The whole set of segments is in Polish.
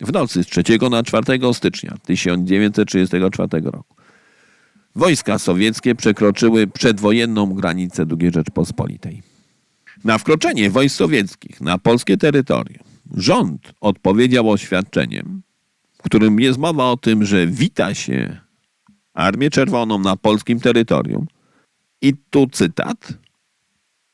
W nocy z 3 na 4 stycznia 1934 roku wojska sowieckie przekroczyły przedwojenną granicę II Rzeczpospolitej. Na wkroczenie wojsk sowieckich na polskie terytorium rząd odpowiedział oświadczeniem, w którym jest mowa o tym, że wita się Armię Czerwoną na polskim terytorium. I tu cytat.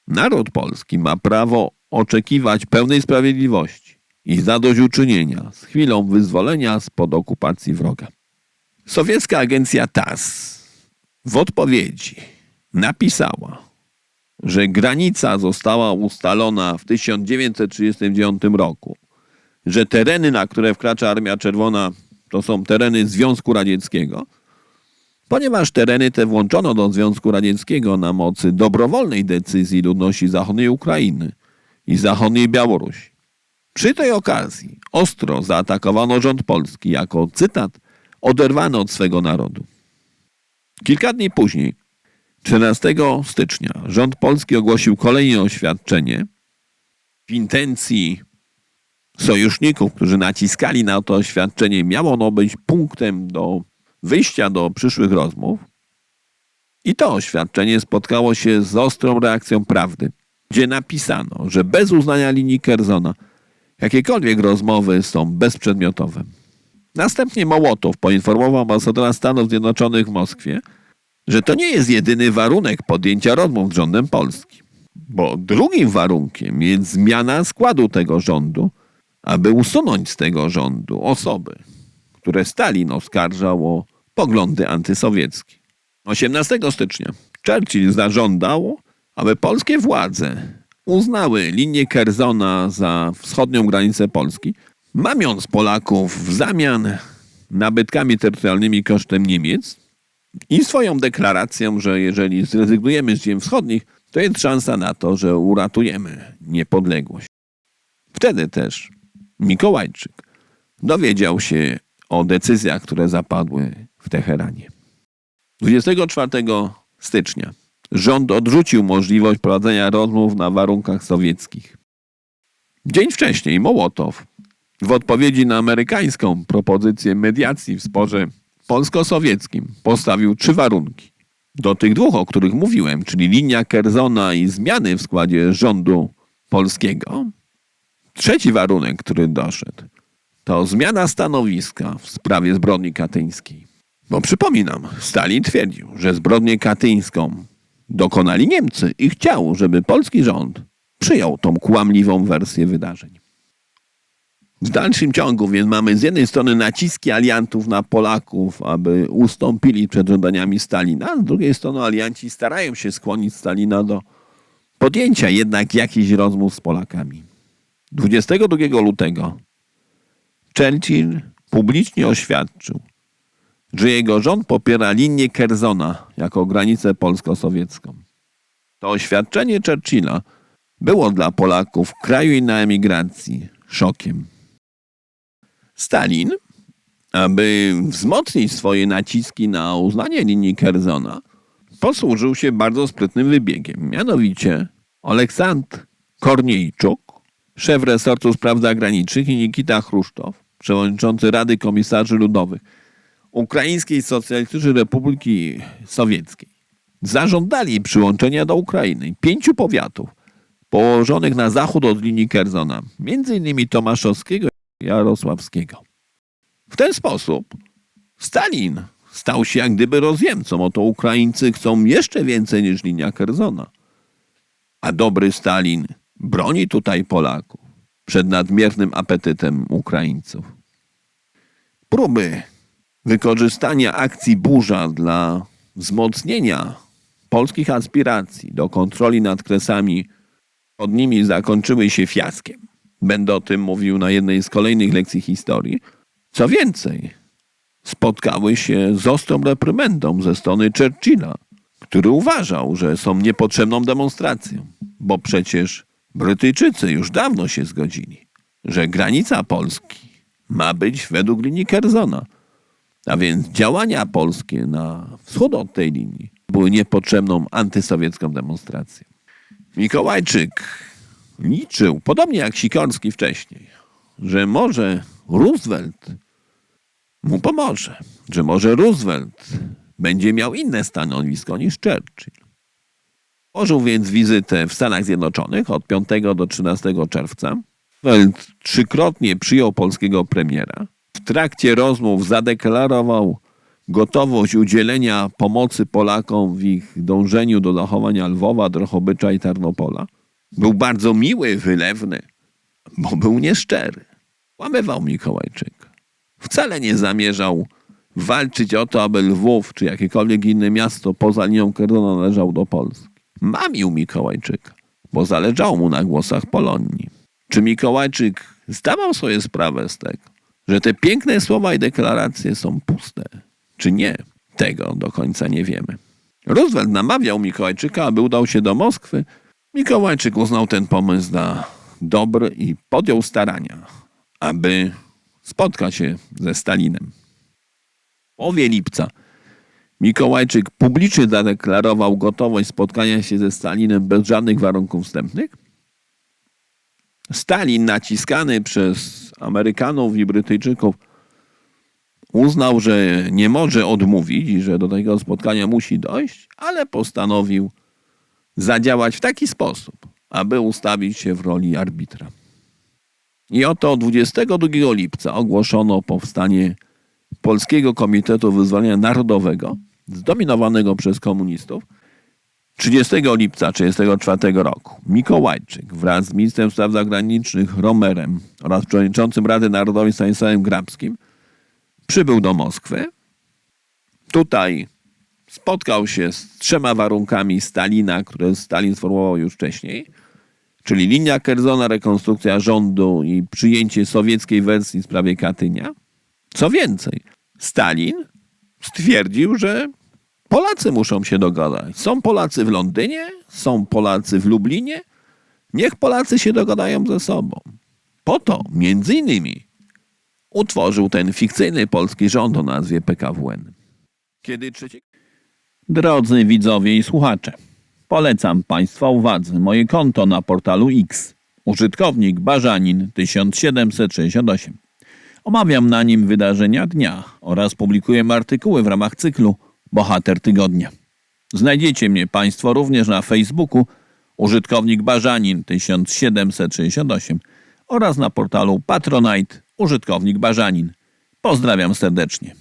Naród polski ma prawo oczekiwać pełnej sprawiedliwości i zadośćuczynienia z chwilą wyzwolenia spod okupacji wroga. Sowiecka agencja TASS w odpowiedzi napisała, że granica została ustalona w 1939 roku, że tereny, na które wkracza Armia Czerwona, to są tereny Związku Radzieckiego, ponieważ tereny te włączono do Związku Radzieckiego na mocy dobrowolnej decyzji ludności zachodniej Ukrainy i zachodniej Białorusi. Przy tej okazji ostro zaatakowano rząd polski jako, cytat, oderwany od swego narodu. Kilka dni później, 13 stycznia, rząd polski ogłosił kolejne oświadczenie w intencji sojuszników, którzy naciskali na to oświadczenie. Miało ono być punktem do wyjścia do przyszłych rozmów. I to oświadczenie spotkało się z ostrą reakcją prawdy, gdzie napisano, że bez uznania linii Kerzona jakiekolwiek rozmowy są bezprzedmiotowe. Następnie Mołotow poinformował ambasadora Stanów Zjednoczonych w Moskwie, że to nie jest jedyny warunek podjęcia rozmów z rządem Polski, bo drugim warunkiem jest zmiana składu tego rządu, aby usunąć z tego rządu osoby, które Stalin oskarżał o poglądy antysowieckie. 18 stycznia Churchill zażądał, aby polskie władze uznały linię Kerzona za wschodnią granicę Polski, mamiąc Polaków w zamian nabytkami terytorialnymi kosztem Niemiec i swoją deklaracją, że jeżeli zrezygnujemy z ziem wschodnich, to jest szansa na to, że uratujemy niepodległość. Wtedy też Mikołajczyk dowiedział się o decyzjach, które zapadły w Teheranie. 24 stycznia rząd odrzucił możliwość prowadzenia rozmów na warunkach sowieckich. Dzień wcześniej Mołotow w odpowiedzi na amerykańską propozycję mediacji w sporze polsko-sowieckim postawił trzy warunki. Do tych dwóch, o których mówiłem, czyli linia Kerzona i zmiany w składzie rządu polskiego, trzeci warunek, który doszedł, to zmiana stanowiska w sprawie zbrodni katyńskiej. Bo przypominam, Stalin twierdził, że zbrodnię katyńską dokonali Niemcy i chciał, żeby polski rząd przyjął tą kłamliwą wersję wydarzeń. W dalszym ciągu więc mamy z jednej strony naciski aliantów na Polaków, aby ustąpili przed żądaniami Stalina, a z drugiej strony alianci starają się skłonić Stalina do podjęcia jednak jakichś rozmów z Polakami. 22 lutego Churchill publicznie oświadczył, że jego rząd popiera linię Kerzona jako granicę polsko-sowiecką. To oświadczenie Churchilla było dla Polaków w kraju i na emigracji szokiem. Stalin, aby wzmocnić swoje naciski na uznanie linii Kerzona, posłużył się bardzo sprytnym wybiegiem. Mianowicie Aleksandr Korniejczuk, szef resortu spraw zagranicznych i Nikita Chruszczow, przewodniczący Rady Komisarzy Ludowych Ukraińskiej Socjalistycznej Republiki Sowieckiej, zażądali przyłączenia do Ukrainy pięciu powiatów położonych na zachód od linii między innymi Tomaszowskiego i Jarosławskiego. W ten sposób Stalin stał się jak gdyby rozjemcą. Oto Ukraińcy chcą jeszcze więcej niż linia Kerzona. A dobry Stalin broni tutaj Polaków przed nadmiernym apetytem Ukraińców. Próby wykorzystania akcji burza dla wzmocnienia polskich aspiracji do kontroli nad kresami pod nimi zakończyły się fiaskiem. Będę o tym mówił na jednej z kolejnych lekcji historii. Co więcej, spotkały się z ostrą reprymendą ze strony Churchilla, który uważał, że są niepotrzebną demonstracją, bo przecież Brytyjczycy już dawno się zgodzili, że granica Polski ma być według linii Kerzona, a więc działania polskie na wschód od tej linii były niepotrzebną antysowiecką demonstracją. Mikołajczyk liczył, podobnie jak Sikorski wcześniej, że może Roosevelt mu pomoże, że może Roosevelt będzie miał inne stanowisko niż Churchill. Położył więc wizytę w Stanach Zjednoczonych od 5 do 13 czerwca. Roosevelt trzykrotnie przyjął polskiego premiera. W trakcie rozmów zadeklarował gotowość udzielenia pomocy Polakom w ich dążeniu do zachowania Lwowa, Drohobycza i Tarnopola. Był bardzo miły, wylewny, bo był nieszczery. Łamywał Mikołajczyk. Wcale nie zamierzał walczyć o to, aby Lwów czy jakiekolwiek inne miasto poza linią Kerdona należał do Polski. Mamił Mikołajczyka, bo zależało mu na głosach Polonii. Czy Mikołajczyk zdawał sobie sprawę z tego, że te piękne słowa i deklaracje są puste? Czy nie? Tego do końca nie wiemy. Roosevelt namawiał Mikołajczyka, aby udał się do Moskwy. Mikołajczyk uznał ten pomysł za dobry i podjął starania, aby spotkać się ze Stalinem. W połowie lipca Mikołajczyk publicznie zadeklarował gotowość spotkania się ze Stalinem bez żadnych warunków wstępnych. Stalin, naciskany Amerykanów i Brytyjczyków, uznał, że nie może odmówić i że do tego spotkania musi dojść, ale postanowił zadziałać w taki sposób, aby ustawić się w roli arbitra. I oto 22 lipca ogłoszono powstanie Polskiego Komitetu Wyzwolenia Narodowego, zdominowanego przez komunistów. 30 lipca 1934 roku Mikołajczyk wraz z ministrem spraw zagranicznych Romerem oraz przewodniczącym Rady Narodowej Stanisławem Grabskim przybył do Moskwy. Tutaj spotkał się z trzema warunkami Stalina, które Stalin sformułował już wcześniej, czyli linia Kerzona, rekonstrukcja rządu i przyjęcie sowieckiej wersji w sprawie Katynia. Co więcej, Stalin stwierdził, że Polacy muszą się dogadać. Są Polacy w Londynie, są Polacy w Lublinie. Niech Polacy się dogadają ze sobą. Po to, między innymi, utworzył ten fikcyjny polski rząd o nazwie PKWN. Kiedy trzeci... Drodzy widzowie i słuchacze, polecam Państwa uwadze moje konto na portalu X. Użytkownik Barzanin 1768. Omawiam na nim wydarzenia dnia oraz publikuję artykuły w ramach cyklu Bohater Tygodnia. Znajdziecie mnie Państwo również na Facebooku użytkownik Barzanin 1768 oraz na portalu Patronite użytkownik Barzanin. Pozdrawiam serdecznie.